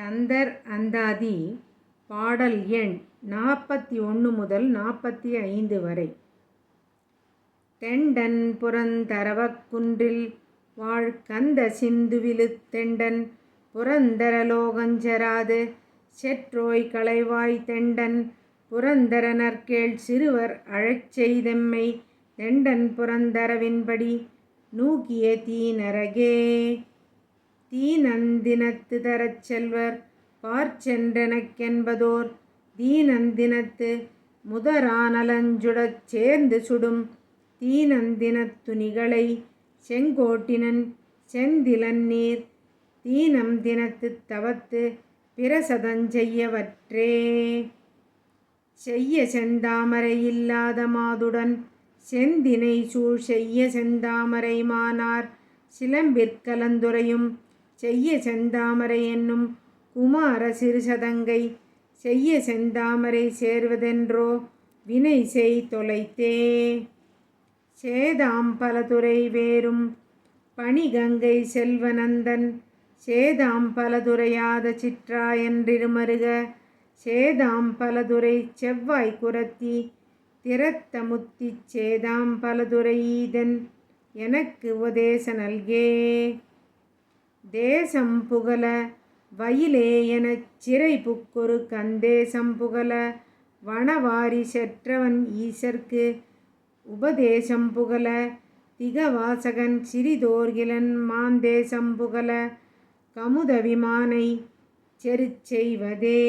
கந்தர் அந்தாதி பாடல் எண் நாற்பத்தி ஒன்று முதல் நாற்பத்தி ஐந்து வரை. தெண்டன் புறந்தரவக்குன்றில் வாழ்கந்த வாழ் கந்த சிந்துவிலு தெண்டன் புரந்தரலோகஞ்சராது செற்றோய் களைவாய் தெண்டன் புரந்தரனர்கேள் சிறுவர் அழச் செய்தெம்மை தெண்டன் புரந்தரவின்படி நூகிய தீநரகே தீநந்தினத்து தரச் செல்வர் பார்ச்சென்றெனக்கென்பதோர் தீநந்தினத்து முதரானலஞ்சுடச் சேர்ந்து சுடும் தீநந்தினத் துணிகளை செங்கோட்டினன் செந்திலன்னீர் தீனம் தினத்து தவத்து பிரசதஞ்செய்யவற்றே செய்ய செந்தாமரை இல்லாத மாதுடன் செந்தினை சூழ் செய்ய செந்தாமரை மானார் சிலம்பிற்கலந்துரையும் செய்ய செந்தாமரை என்னும் குமார சிறுசதங்கை செய்ய செந்தாமரை சேர்வதென்றோ வினை செய் தொலைத்தே. சேதாம் பலதுரை வேறும் பணிகங்கை செல்வநந்தன் சேதாம் பலதுரையாத சிற்றாயன்றிருமருக சேதாம் பலதுரை செவ்வாய் குரத்தி திறத்த முத்திச் சேதாம் பலதுரைதன் எனக்கு உபதேச நல்கே. தேசம் புகழ வயிலே எனச் சிறை புக்கொரு கந்தேசம் புகழ வனவாரி செற்றவன் ஈசர்க்கு உபதேசம் புகழ திகவாசகன் சிறிதோர்கிலன் மாந்தேசம் புகழ கமுதவிமானை செருச்செய்வதே